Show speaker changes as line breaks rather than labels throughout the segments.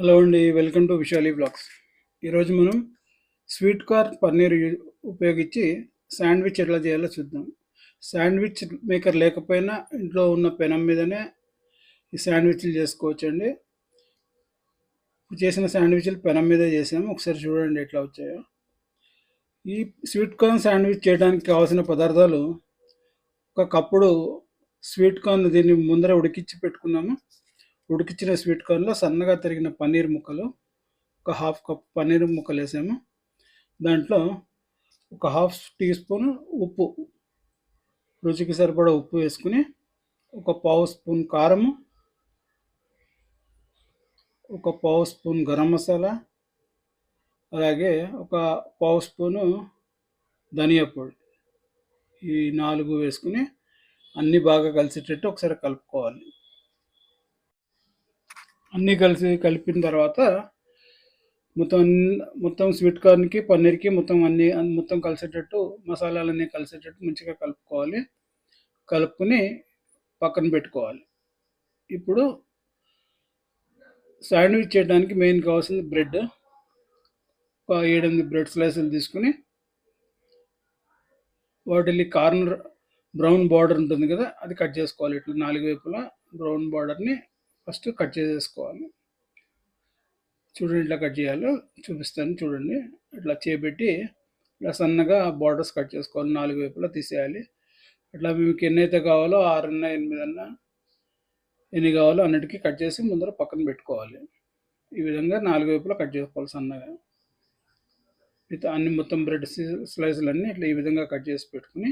Hello అండి welcome to Vishali blogs ఈరోజు మనం స్వీట్ కార్న్ పన్నీర్ ఉపయోగించి శాండ్విచ్ ఎట్లా చేయాలో చూద్దాం. శాండ్విచ్ మేకర్ లేకపోయినా ఇంట్లో ఉన్న పెనం మీదనే ఈ శాండ్విచ్లు చేసుకోవచ్చు అండి చేసిన శాండ్విచ్లు పెనం మీదే చేసాము ఒకసారి చూడండి ఎట్లా వచ్చాయో. ఈ స్వీట్ కార్న్ శాండ్విచ్ చేయడానికి కావాల్సిన పదార్థాలు ఒక కప్పుడు స్వీట్ కార్న్ దీన్ని ముందర ఉడికించి పెట్టుకున్నాము. ఉడికించిన స్వీట్ కార్న్లో సన్నగా తరిగిన పన్నీర్ ముక్కలు ఒక హాఫ్ కప్ పన్నీర్ ముక్కలు వేసాము. దాంట్లో ఒక హాఫ్ టీ స్పూన్ ఉప్పు రుచికి సరిపడా ఉప్పు వేసుకుని ఒక పావు స్పూన్ కారము ఒక పావు స్పూన్ గరం మసాలా అలాగే ఒక పావు స్పూను ధనియా పొడి. ఈ నాలుగు వేసుకుని అన్నీ బాగా కలిసేటట్టు ఒకసారి కలుపుకోవాలి. అన్నీ కలిసి కలిపిన తర్వాత మొత్తం మొత్తం స్వీట్ కార్న్కి పన్నీర్కి మొత్తం అన్ని మొత్తం కలిసేటట్టు మసాలాలన్నీ కలిసేటట్టు మంచిగా కలుపుకోవాలి. కలుపుకుని పక్కన పెట్టుకోవాలి. ఇప్పుడు శాండ్విచ్ చేయడానికి మెయిన్ కావాల్సింది బ్రెడ్. ఒక ఏడెనిమిది బ్రెడ్ స్లైసులు తీసుకుని వాటిని కార్నర్ బ్రౌన్ బార్డర్ ఉంటుంది కదా అది కట్ చేసుకోవాలి. ఇట్లా నాలుగు వైపులా బ్రౌన్ బార్డర్ని ఫస్ట్ కట్ చేసేసుకోవాలి చూడండి ఇట్లా కట్ చేయాలో చూపిస్తాను చూడండి. ఇట్లా చేపెట్టి ఇట్లా సన్నగా బార్డర్స్ కట్ చేసుకోవాలి. నాలుగు వైపులా తీసేయాలి. అట్లా మీకు ఎన్ని అయితే కావాలో ఆరున్న ఎనిమిదన్న ఎన్ని కావాలో అన్నిటికీ కట్ చేసి ముందర పక్కన పెట్టుకోవాలి. ఈ విధంగా నాలుగు వైపులా కట్ చేసుకోవాలి సన్నగా. మిగతా అన్ని మొత్తం బ్రెడ్ స్లైసులన్నీ ఇట్లా ఈ విధంగా కట్ చేసి పెట్టుకుని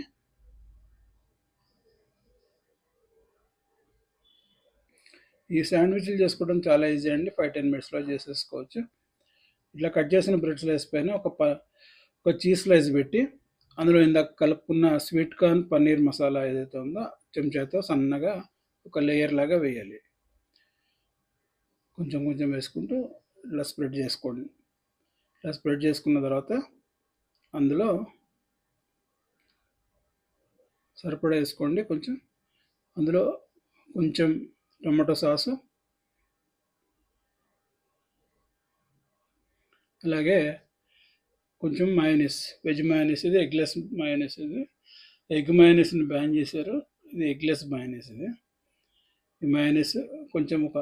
ఈ శాండ్విచ్లు చేసుకోవడం చాలా ఈజీ అండి. ఫైవ్ టెన్ మినిట్స్లో చేసేసుకోవచ్చు. ఇట్లా కట్ చేసిన బ్రెడ్ స్లైస్ పైన ఒక ప ఒక చీజ్ స్లైస్ పెట్టి అందులో ఇందాక కలుపుకున్న స్వీట్ కార్న్ పన్నీర్ మసాలా ఏదైతే ఉందో చెంచాతో సన్నగా ఒక లేయర్ లాగా వేయాలి. కొంచెం కొంచెం వేసుకుంటూ ఇలా స్ప్రెడ్ చేసుకోండి. ఇలా స్ప్రెడ్ చేసుకున్న తర్వాత అందులో సరిపడా వేసుకోండి. కొంచెం అందులో కొంచెం టమాటో సాసు. అలాగే కొంచెం మయోనీస్ వెజ్ మయోనీస్ ఇది ఎగ్లెస్ మయోనీస్ ఇది. ఎగ్ మయోనీస్ని బ్యాన్ చేశారు. ఇది ఎగ్లెస్ మయోనీస్ ఇది. ఈ మయోనీస్ కొంచెం ఒక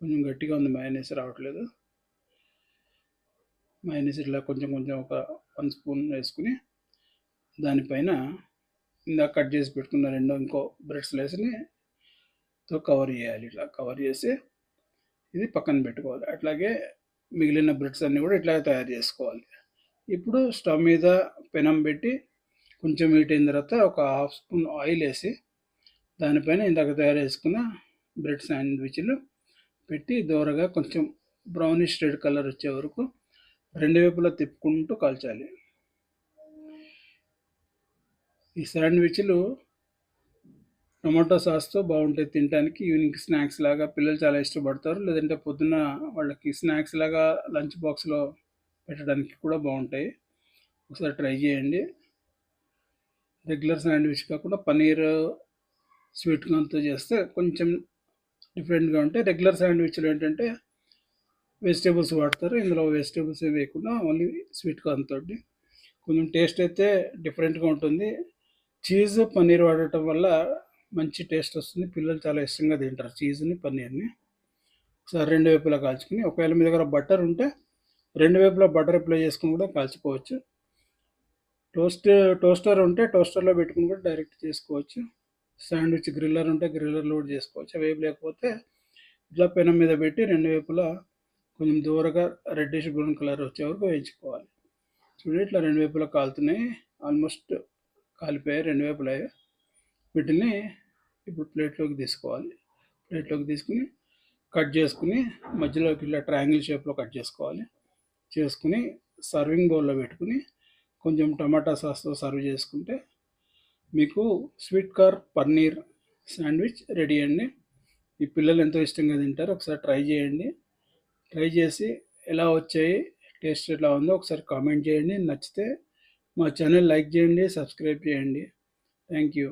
కొంచెం గట్టిగా ఉంది. మయోనీస్ రావట్లేదు. మయోనీస్ ఇట్లా కొంచెం కొంచెం ఒక వన్ స్పూన్ వేసుకుని దానిపైన ఇందాక కట్ చేసి పెట్టుకున్న రెండో ఇంకో బ్రెడ్ స్లైస్ని తో కవర్ చేయాలి. ఇట్లా కవర్ చేసి ఇది పక్కన పెట్టుకోవాలి. అట్లాగే మిగిలిన బ్రెడ్స్ అన్నీ కూడా ఇట్లా తయారు చేసుకోవాలి. ఇప్పుడు స్టవ్ మీద పెనం పెట్టి కొంచెం హీట్ అయిన తర్వాత ఒక హాఫ్ స్పూన్ ఆయిల్ వేసి దానిపైన ఇందాక తయారు చేసుకున్న బ్రెడ్ శాండ్విచ్లు పెట్టి దూరగా కొంచెం బ్రౌనిష్ రెడ్ కలర్ వచ్చే వరకు రెండు వైపులా తిప్పుకుంటూ కాల్చాలి. ఈ శాండ్విచ్లు టమాటో సాస్తో బాగుంటాయి తినడానికి ఈవినింగ్ స్నాక్స్ లాగా పిల్లలు చాలా ఇష్టపడతారు. లేదంటే పొద్దున్న వాళ్ళకి స్నాక్స్ లాగా లంచ్ బాక్స్లో పెట్టడానికి కూడా బాగుంటాయి. ఒకసారి ట్రై చేయండి. రెగ్యులర్ శాండ్విచ్ కాకుండా పన్నీర్ స్వీట్ కార్న్తో చేస్తే కొంచెం డిఫరెంట్గా ఉంటాయి. రెగ్యులర్ శాండ్విచ్లు ఏంటంటే వెజిటేబుల్స్ వాడతారు. ఇందులో వెజిటేబుల్స్ వేయకుండా ఓన్లీ స్వీట్ కార్న్ తోటి. కొంచెం టేస్ట్ అయితే డిఫరెంట్గా ఉంటుంది. చీజ్ పన్నీర్ వాడటం వల్ల మంచి టేస్ట్ వస్తుంది. పిల్లలు చాలా ఇష్టంగా తింటారు చీజ్ని పన్నీర్ని. ఒకసారి రెండు వైపులా కాల్చుకుని ఒకవేళ మీ దగ్గర బటర్ ఉంటే రెండు వైపులా బటర్ అప్లై చేసుకుని కూడా కాల్చుకోవచ్చు. టోస్ట్ టోస్టర్ ఉంటే టోస్టర్లో పెట్టుకుని కూడా డైరెక్ట్ చేసుకోవచ్చు. శాండ్విచ్ గ్రిల్లర్ ఉంటే గ్రిల్లర్ లోడ్ చేసుకోవచ్చు. వేపు లేకపోతే ఇట్లా పెనం మీద పెట్టి రెండు వైపులా కొంచెం దూరగా రెడ్డిష్ బ్రౌన్ కలర్ వచ్చే వరకు వేయించుకోవాలి. చూడండి ఇట్లా రెండు వైపులా కాలుతున్నాయి. ఆల్మోస్ట్ కాలిపోయాయి రెండు వైపులా వీటిని ఇప్పుడు ప్లేట్లోకి తీసుకోవాలి. ప్లేట్లోకి తీసుకుని కట్ చేసుకుని మధ్యలోకి ఇలా ట్రయాంగిల్ షేప్లో కట్ చేసుకోవాలి. చేసుకుని సర్వింగ్ బౌల్లో పెట్టుకుని కొంచెం టమాటా సాస్తో సర్వ్ చేసుకుంటే మీకు sweet corn paneer sandwich ready అండి. ఈ పిల్లలు ఎంతో ఇష్టంగా తింటారు. ఒకసారి ట్రై చేయండి. ట్రై చేసి ఎలా వచ్చాయి టేస్ట్ ఎలా ఉందో ఒకసారి కామెంట్ చేయండి. నచ్చితే మా ఛానల్ లైక్ చేయండి సబ్స్క్రైబ్ చేయండి. Thank you.